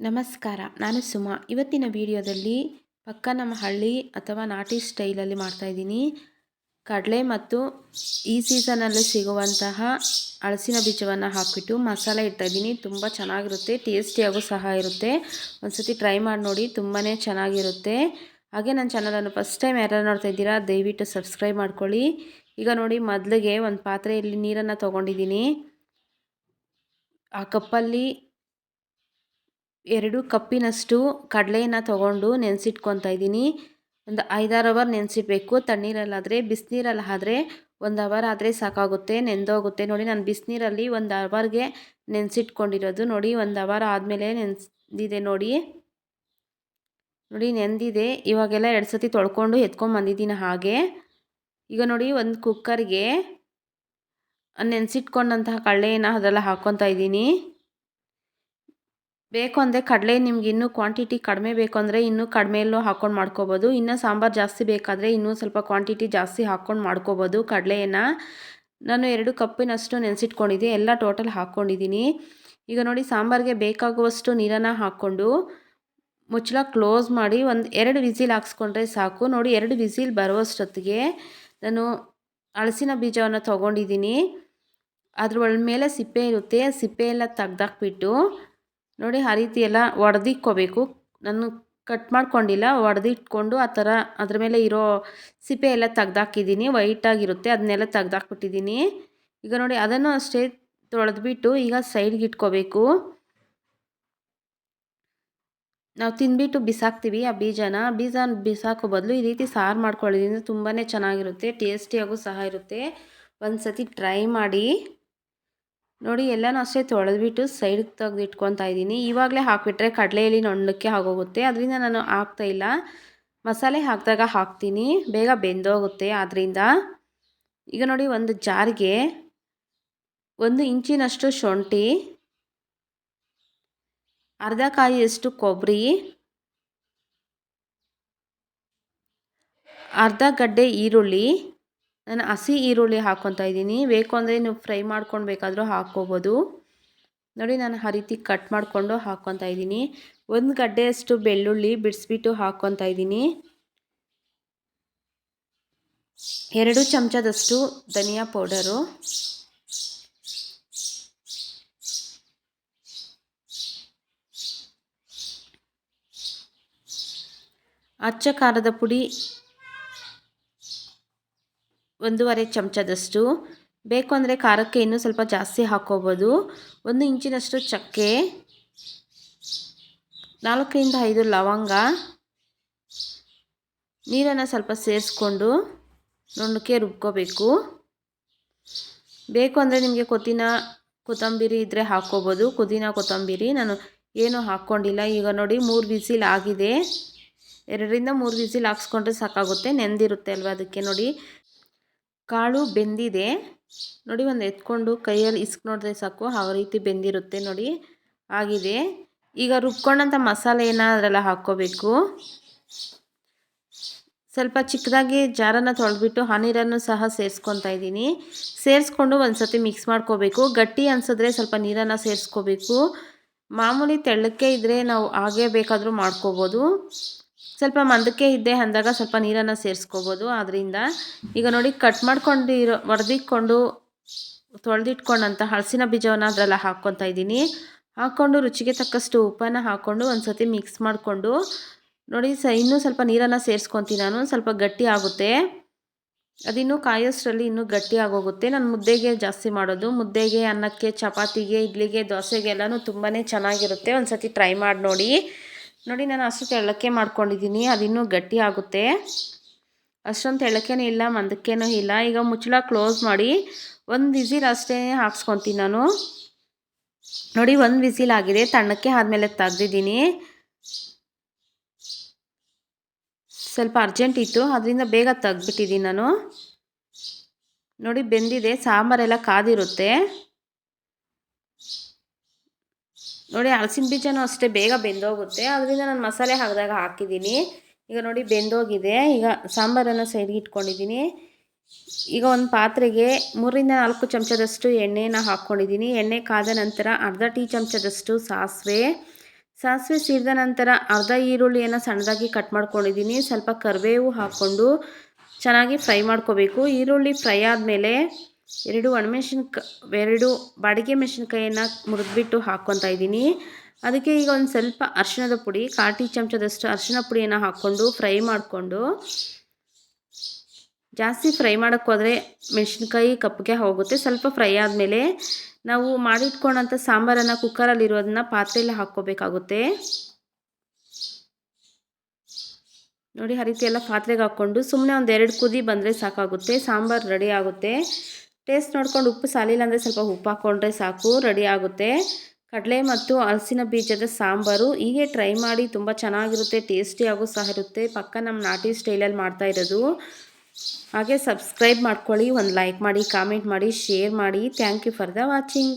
ನಮಸ್ಕಾರ. ನಾನು ಸುಮಾ. ಇವತ್ತಿನ ವಿಡಿಯೋದಲ್ಲಿ ಪಕ್ಕ ನಮ್ಮ ಹಳ್ಳಿ ಅಥವಾ ನಾಟಿ ಸ್ಟೈಲಲ್ಲಿ ಮಾಡ್ತಾಯಿದ್ದೀನಿ ಕಡಲೆ ಮತ್ತು ಈ ಸೀಸನಲ್ಲಿ ಸಿಗುವಂತಹ ಹಳಸಿನ ಬೀಜವನ್ನು ಹಾಕಿಬಿಟ್ಟು ಮಸಾಲೆ ಇಡ್ತಾಯಿದ್ದೀನಿ ತುಂಬ ಚೆನ್ನಾಗಿರುತ್ತೆ, ಟೇಸ್ಟಿಯಾಗೂ ಸಹ ಇರುತ್ತೆ. ಒಂದ್ಸತಿ ಟ್ರೈ ಮಾಡಿ ನೋಡಿ ತುಂಬಾ ಚೆನ್ನಾಗಿರುತ್ತೆ. ಹಾಗೆ ನನ್ನ ಚಾನಲನ್ನು ಫಸ್ಟ್ ಟೈಮ್ ಯಾರು ನೋಡ್ತಾ ಇದ್ದೀರಾ, ದಯವಿಟ್ಟು ಸಬ್ಸ್ಕ್ರೈಬ್ ಮಾಡ್ಕೊಳ್ಳಿ. ಈಗ ನೋಡಿ, ಮೊದಲಿಗೆ ಒಂದು ಪಾತ್ರೆಯಲ್ಲಿ ನೀರನ್ನು ತೊಗೊಂಡಿದ್ದೀನಿ. ಆ ಕಪ್ಪಲ್ಲಿ ಎರಡು ಕಪ್ಪಿನಷ್ಟು ಕಡಲೆಯನ್ನು ತೊಗೊಂಡು ನೆನೆಸಿಟ್ಕೊತಾ ಇದ್ದೀನಿ. ಒಂದು ಐದಾರು ಅವರ್ ನೆನೆಸಿಬೇಕು ತಣ್ಣೀರಲ್ಲಾದರೆ ಬಿಸಿನೀರಲ್ಲಿ ಆದ್ರೆ ಒಂದು ಅವರ್ ಆದರೆ ಸಾಕಾಗುತ್ತೆ, ನೆಂದೋಗುತ್ತೆ. ನೋಡಿ, ನಾನು ಬಿಸಿನೀರಲ್ಲಿ ಒಂದು ಅವರ್ಗೆ ನೆನೆಸಿಟ್ಕೊಂಡಿರೋದು. ನೋಡಿ, ಒಂದು ಅವರ್ ಆದಮೇಲೆ ನೆನೆಸಿದೆ ನೋಡಿ. ನೋಡಿ, ನೆಂದಿದೆ. ಇವಾಗೆಲ್ಲ ಎರಡು ಸತಿ ತೊಳ್ಕೊಂಡು ಎತ್ಕೊಂಬಂದಿದ್ದೀನಿ ಹಾಗೆ. ಈಗ ನೋಡಿ, ಒಂದು ಕುಕ್ಕರ್ಗೆ ನೆನೆಸಿಟ್ಕೊಂಡಂತಹ ಕಳ್ಳೆಯನ್ನು ಅದೆಲ್ಲ ಹಾಕ್ಕೊತಾ ಇದ್ದೀನಿ. ಬೇಕು ಅಂದರೆ ಕಡಲೆ ನಿಮ್ಗೆ ಇನ್ನೂ ಕ್ವಾಂಟಿಟಿ ಕಡಿಮೆ ಬೇಕು ಅಂದರೆ ಇನ್ನೂ ಕಡಿಮೆಯಲ್ಲೂ ಹಾಕ್ಕೊಂಡು ಮಾಡ್ಕೋಬೋದು. ಇನ್ನೂ ಸಾಂಬಾರು ಜಾಸ್ತಿ ಬೇಕಾದರೆ ಇನ್ನೂ ಸ್ವಲ್ಪ ಕ್ವಾಂಟಿಟಿ ಜಾಸ್ತಿ ಹಾಕ್ಕೊಂಡು ಮಾಡ್ಕೋಬೋದು ಕಡಲೆಯನ್ನು. ನಾನು ಎರಡು ಕಪ್ಪಿನಷ್ಟು ನೆನೆಸಿಟ್ಕೊಂಡಿದ್ದೆ, ಎಲ್ಲ ಟೋಟಲ್ ಹಾಕ್ಕೊಂಡಿದ್ದೀನಿ ಈಗ ನೋಡಿ ಸಾಂಬಾರಿಗೆ ಬೇಕಾಗುವಷ್ಟು ನೀರನ್ನು ಹಾಕ್ಕೊಂಡು ಮುಚ್ಚಳ ಕ್ಲೋಸ್ ಮಾಡಿ ಒಂದು ಎರಡು ವಿಸಿಲ್ ಹಾಕ್ಸ್ಕೊಂಡ್ರೆ ಸಾಕು. ನೋಡಿ ಎರಡು ವಿಸಿಲ್ ಬರುವಷ್ಟೊತ್ತಿಗೆ ನಾನು ಹಳಸಿನ ಬೀಜವನ್ನು ತೊಗೊಂಡಿದ್ದೀನಿ ಅದ್ರ ಮೇಲೆ ಸಿಪ್ಪೆ ಇರುತ್ತೆ, ಸಿಪ್ಪೆ ಎಲ್ಲ ತೆಗ್ದಾಕ್ಬಿಟ್ಟು ನೋಡಿ ಆ ರೀತಿ ಎಲ್ಲ ಒಡೆದಿಕ್ಕೋಬೇಕು ನಾನು ಕಟ್ ಮಾಡ್ಕೊಂಡಿಲ್ಲ, ಒಡೆದಿಟ್ಕೊಂಡು ಆ ಥರ ಅದ್ರ ಮೇಲೆ ಇರೋ ಸಿಪ್ಪೆ ಎಲ್ಲ ತೆಗ್ದಾಕಿದ್ದೀನಿ. ವೈಟಾಗಿರುತ್ತೆ ಅದನ್ನೆಲ್ಲ ತೆಗ್ದಾಕ್ಬಿಟ್ಟಿದ್ದೀನಿ. ಈಗ ನೋಡಿ ಅದನ್ನು ಅಷ್ಟೇ ತೊಳೆದ್ಬಿಟ್ಟು ಈಗ ಸೈಡ್ಗೆ ಇಟ್ಕೋಬೇಕು. ನಾವು ತಿಂದ್ಬಿಟ್ಟು ಬಿಸಾಕ್ತೀವಿ ಆ ಬೀಜನ. ಬೀಜ ಬಿಸಾಕೋ ಬದಲು ಈ ರೀತಿ ಸಾರು ಮಾಡ್ಕೊಳ್ಳೋದ್ರಿಂದ ತುಂಬಾ ಚೆನ್ನಾಗಿರುತ್ತೆ, ಟೇಸ್ಟಿಯಾಗೂ ಸಹ ಇರುತ್ತೆ. ಒಂದು ಸತಿ ಟ್ರೈ ಮಾಡಿ. ನೋಡಿ, ಎಲ್ಲನೂ ಅಷ್ಟೇ ತೊಳೆದ್ಬಿಟ್ಟು ಸೈಡ್ಗೆ ತೆಗೆದಿಟ್ಕೊತಾ ಇದ್ದೀನಿ. ಇವಾಗಲೇ ಹಾಕಿಬಿಟ್ರೆ ಕಡಲೆಯಲ್ಲಿ ನೊಣ್ಣಕ್ಕೆ ಆಗೋಗುತ್ತೆ. ಅದರಿಂದ ನಾನು ಇಲ್ಲ. ಮಸಾಲೆ ಹಾಕಿದಾಗ ಹಾಕ್ತೀನಿ. ಬೇಗ ಬೆಂದೋಗುತ್ತೆ ಆದ್ದರಿಂದ ಈಗ ನೋಡಿ, ಒಂದು ಜಾರಿಗೆ ಒಂದು ಇಂಚಿನಷ್ಟು ಶುಂಠಿ, ಅರ್ಧ ಕಾಯಿಯಷ್ಟು ಕೊಬ್ಬರಿ, ಅರ್ಧ ಗಡ್ಡೆ ಈರುಳ್ಳಿ ನಾನು ಹಸಿ ಈರುಳ್ಳಿ ಹಾಕ್ಕೊತಾ ಇದ್ದೀನಿ. ಬೇಕು ಅಂದರೆ ನೀವು ಫ್ರೈ ಮಾಡ್ಕೊಂಡು ಬೇಕಾದರೂ ಹಾಕ್ಕೋಬೋದು. ನೋಡಿ ನಾನು ಆ ರೀತಿ ಕಟ್ ಮಾಡಿಕೊಂಡು ಹಾಕ್ಕೊತಾ ಇದ್ದೀನಿ. ಒಂದು ಗಡ್ಡೆಯಷ್ಟು ಬೆಳ್ಳುಳ್ಳಿ ಬಿಡಿಸ್ಬಿಟ್ಟು ಹಾಕ್ಕೊತಾ ಇದ್ದೀನಿ. ಎರಡು ಚಮಚದಷ್ಟು ಧನಿಯಾ ಪೌಡರು. ಅಚ್ಚ ಖಾರದ ಪುಡಿ ಒಂದೂವರೆ ಚಮಚದಷ್ಟು. ಬೇಕು ಅಂದರೆ ಖಾರಕ್ಕೆ ಇನ್ನೂ ಸ್ವಲ್ಪ ಜಾಸ್ತಿ ಹಾಕ್ಕೋಬೋದು ಒಂದು ಇಂಚಿನಷ್ಟು ಚಕ್ಕೆ. ನಾಲ್ಕರಿಂದ ಐದು ಲವಂಗ. ನೀರನ್ನು ಸ್ವಲ್ಪ ಸೇರಿಸ್ಕೊಂಡು ನುಣ್ಣಕ್ಕೆ ರುಬ್ಕೋಬೇಕು. ಬೇಕು ಅಂದರೆ ನಿಮಗೆ ಕೊತ್ತಿನ ಕೊತ್ತಂಬರಿ ಇದ್ದರೆ ಹಾಕ್ಕೋಬೋದು ಕುದಿನ ಕೊತ್ತಂಬರಿ. ನಾನು ಏನು ಹಾಕ್ಕೊಂಡಿಲ್ಲ. ಈಗ ನೋಡಿ ಮೂರು ವಿಸಿಲ್ ಆಗಿದೆ. ಎರಡರಿಂದ ಮೂರು ವಿಸಿಲ್ ಹಾಕ್ಸ್ಕೊಂಡ್ರೆ ಸಾಕಾಗುತ್ತೆ. ನೆಂದಿರುತ್ತೆ ಅಲ್ವಾ ಅದಕ್ಕೆ ನೋಡಿ. ಕಾಳು ಬೆಂದಿದೆ. ನೋಡಿ ಒಂದು ಎತ್ಕೊಂಡು ಕೈಯಲ್ಲಿ ಇಸ್ಕ್ ನೋಡಿದ್ರೆ ಸಾಕು ಆ ರೀತಿ ಬೆಂದಿರುತ್ತೆ ನೋಡಿ. ಆಗಿದೆ. ಈಗ ರುಬ್ಕೊಂಡಂಥ ಮಸಾಲೆ ಅದರೆಲ್ಲ ಹಾಕ್ಕೋಬೇಕು. ಸ್ವಲ್ಪ ಚಿಕ್ಕದಾಗಿ ಜಾರನ್ನ ತೊಳೆದ್ಬಿಟ್ಟು ಆ ನೀರನ್ನು ಸಹ ಸೇರಿಸ್ಕೊತಾ ಇದ್ದೀನಿ. ಸೇರಿಸ್ಕೊಂಡು ಒಂದು ಸತಿ ಮಿಕ್ಸ್ ಮಾಡ್ಕೋಬೇಕು. ಗಟ್ಟಿ ಅನ್ಸಿದ್ರೆ ಸ್ವಲ್ಪ ನೀರನ್ನು ಸೇರಿಸ್ಕೋಬೇಕು. ಮಾಮೂಲಿ ತೆಳ್ಳಕ್ಕೆ ಇದ್ದರೆ ನಾವು ಹಾಗೇ ಬೇಕಾದರೂ ಮಾಡ್ಕೋಬೋದು. ಸ್ವಲ್ಪ ಮಂದಕ್ಕೆ ಇದ್ದೆ ಅಂದಾಗ ಸ್ವಲ್ಪ ನೀರನ್ನು ಸೇರಿಸ್ಕೋಬೋದು. ಅದರಿಂದ ಈಗ ನೋಡಿ ಕಟ್ ಮಾಡ್ಕೊಂಡಿರೋ ಒಡೆದಿಟ್ಕೊಂಡು ತೊಳೆದಿಟ್ಕೊಂಡಂಥ ಹಳಸಿನ ಬೀಜವನ್ನು ಅದರಲ್ಲ ಹಾಕ್ಕೊತಾ ಇದ್ದೀನಿ. ಹಾಕ್ಕೊಂಡು ರುಚಿಗೆ ತಕ್ಕಷ್ಟು ಉಪ್ಪನ್ನು ಹಾಕ್ಕೊಂಡು ಒಂದು ಸತಿ ಮಿಕ್ಸ್ ಮಾಡಿಕೊಂಡು ನೋಡಿ ಸ ಇನ್ನೂ ಸ್ವಲ್ಪ ನೀರನ್ನು ಸೇರಿಸ್ಕೊತೀನಿ ನಾನು. ಸ್ವಲ್ಪ ಗಟ್ಟಿ ಆಗುತ್ತೆ. ಅದಿನ್ನೂ ಕಾಯೋಷ್ಟರಲ್ಲಿ ಇನ್ನೂ ಗಟ್ಟಿ ಆಗೋಗುತ್ತೆ. ನಾನು ಮುದ್ದೆಗೆ ಜಾಸ್ತಿ ಮಾಡೋದು. ಮುದ್ದೆಗೆ, ಅನ್ನಕ್ಕೆ, ಚಪಾತಿಗೆ, ಇಡ್ಲಿಗೆ, ದೋಸೆಗೆ ಎಲ್ಲನೂ ತುಂಬಾ ಚೆನ್ನಾಗಿರುತ್ತೆ. ಒಂದು ಸತಿ ಟ್ರೈ ಮಾಡಿ ನೋಡಿ. ನೋಡಿ, ನಾನು ಅಷ್ಟು ಎಳ್ಳಕ್ಕೆ ಮಾಡ್ಕೊಂಡಿದ್ದೀನಿ. ಅದಿನ್ನೂ ಗಟ್ಟಿ ಆಗುತ್ತೆ. ಅಷ್ಟೊಂದು ತೆಳ್ಳಕ್ಕೇನೂ ಇಲ್ಲ, ಮಂದಕ್ಕೇನೂ ಇಲ್ಲ. ಈಗ ಮುಚ್ಚಳ ಕ್ಲೋಸ್ ಮಾಡಿ ಒಂದು ವಿಸಿಲ್ ಅಷ್ಟೇ ಹಾಕ್ಸ್ಕೊತೀನಿ ನಾನು. ನೋಡಿ, ಒಂದು ವಿಸಿಲ್ ಆಗಿದೆ. ತಣ್ಣಕ್ಕೆ ಆದಮೇಲೆ ತೆಗ್ದಿದ್ದೀನಿ. ಸ್ವಲ್ಪ ಅರ್ಜೆಂಟ್ ಇತ್ತು. ಅದರಿಂದ ಬೇಗ ತೆಗ್ದುಬಿಟ್ಟಿದ್ದೀನಿ ನಾನು. ನೋಡಿ, ಬೆಂದಿದೆ. ಸಾಂಬಾರೆಲ್ಲ ಕಾದಿರುತ್ತೆ. ನೋಡಿ ಹಲಸಿನ ಬೀಜನೂ ಅಷ್ಟೇ ಬೇಗ ಬೆಂದೋಗುತ್ತೆ. ಅದರಿಂದ ನಾನು ಮಸಾಲೆ ಹಾಕಿದಾಗ ಹಾಕಿದ್ದೀನಿ. ಈಗ ನೋಡಿ ಬೆಂದೋಗಿದೆ. ಈಗ ಸಾಂಬಾರನ್ನು ಸೈಡ್ಗೆ ಇಟ್ಕೊಂಡಿದ್ದೀನಿ. ಈಗ ಒಂದು ಪಾತ್ರೆಗೆ ಮೂರಿಂದ ನಾಲ್ಕು ಚಮಚದಷ್ಟು ಎಣ್ಣೆನ ಹಾಕ್ಕೊಂಡಿದ್ದೀನಿ ಎಣ್ಣೆ ಕಾದ ನಂತರ ಅರ್ಧ ಟೀ ಚಮಚದಷ್ಟು ಸಾಸಿವೆ. ಸಾಸಿವೆ ಸೀರಿದ ನಂತರ ಅರ್ಧ ಈರುಳ್ಳಿಯನ್ನು ಸಣ್ಣದಾಗಿ ಕಟ್ ಮಾಡ್ಕೊಂಡಿದ್ದೀನಿ. ಸ್ವಲ್ಪ ಕರಿಬೇವು ಹಾಕ್ಕೊಂಡು ಚೆನ್ನಾಗಿ ಫ್ರೈ ಮಾಡ್ಕೋಬೇಕು. ಈರುಳ್ಳಿ ಫ್ರೈ ಆದಮೇಲೆ ಎರಡು ಒಣಮೆಣ್ಸಿನ್ಕ, ಎರಡು ಬಾಡಿಗೆ ಮೆಣಸಿನ್ಕಾಯಿಯನ್ನು ಮುರಿದ್ಬಿಟ್ಟು ಹಾಕ್ಕೊತಾ ಇದ್ದೀನಿ. ಅದಕ್ಕೆ ಈಗ ಒಂದು ಸ್ವಲ್ಪ ಅರಿಶಿಣದ ಪುಡಿ, ಕಾಟಿ ಚಮಚದಷ್ಟು ಅರಿಶಿಣ ಪುಡಿಯನ್ನು ಹಾಕ್ಕೊಂಡು ಫ್ರೈ ಮಾಡಿಕೊಂಡು, ಜಾಸ್ತಿ ಫ್ರೈ ಮಾಡೋಕ್ಕೋದ್ರೆ ಮೆಣಸಿನ್ಕಾಯಿ ಕಪ್ಪಿಗೆ ಹೋಗುತ್ತೆ. ಸ್ವಲ್ಪ ಫ್ರೈ ಆದಮೇಲೆ ನಾವು ಮಾಡಿಟ್ಕೊಂಡಂಥ ಸಾಂಬಾರನ್ನು ಕುಕ್ಕರಲ್ಲಿರೋದನ್ನು ಪಾತ್ರೆಯಲ್ಲಿ ಹಾಕ್ಕೋಬೇಕಾಗುತ್ತೆ. ನೋಡಿ, ಆ ರೀತಿ ಪಾತ್ರೆಗೆ ಹಾಕ್ಕೊಂಡು ಸುಮ್ಮನೆ ಒಂದು ಎರಡು ಕುದಿ ಬಂದರೆ ಸಾಕಾಗುತ್ತೆ, ಸಾಂಬಾರು ರೆಡಿ ಆಗುತ್ತೆ. ಟೇಸ್ಟ್ ನೋಡ್ಕೊಂಡು ಉಪ್ಪು ಸಾಲಿಲ್ಲ ಅಂದರೆ ಸ್ವಲ್ಪ ಉಪ್ಪು ಹಾಕ್ಕೊಂಡ್ರೆ ಸಾಕು, ರೆಡಿ ಆಗುತ್ತೆ. ಕಡಲೆ ಮತ್ತು ಹಲಸಿನ ಬೀಜದ ಸಾಂಬಾರು ಹೀಗೆ ಟ್ರೈ ಮಾಡಿ ತುಂಬ ಚೆನ್ನಾಗಿರುತ್ತೆ ಟೇಸ್ಟಿಯಾಗೂ ಸಹ ಇರುತ್ತೆ. ಪಕ್ಕ ನಮ್ಮ ನಾಟಿ ಸ್ಟೈಲಲ್ಲಿ ಮಾಡ್ತಾ ಇರೋದು. ಹಾಗೆ ಸಬ್ಸ್ಕ್ರೈಬ್ ಮಾಡ್ಕೊಳ್ಳಿ, ಒಂದು ಲೈಕ್ ಮಾಡಿ ಕಾಮೆಂಟ್ ಮಾಡಿ ಶೇರ್ ಮಾಡಿ. Thank you for the watching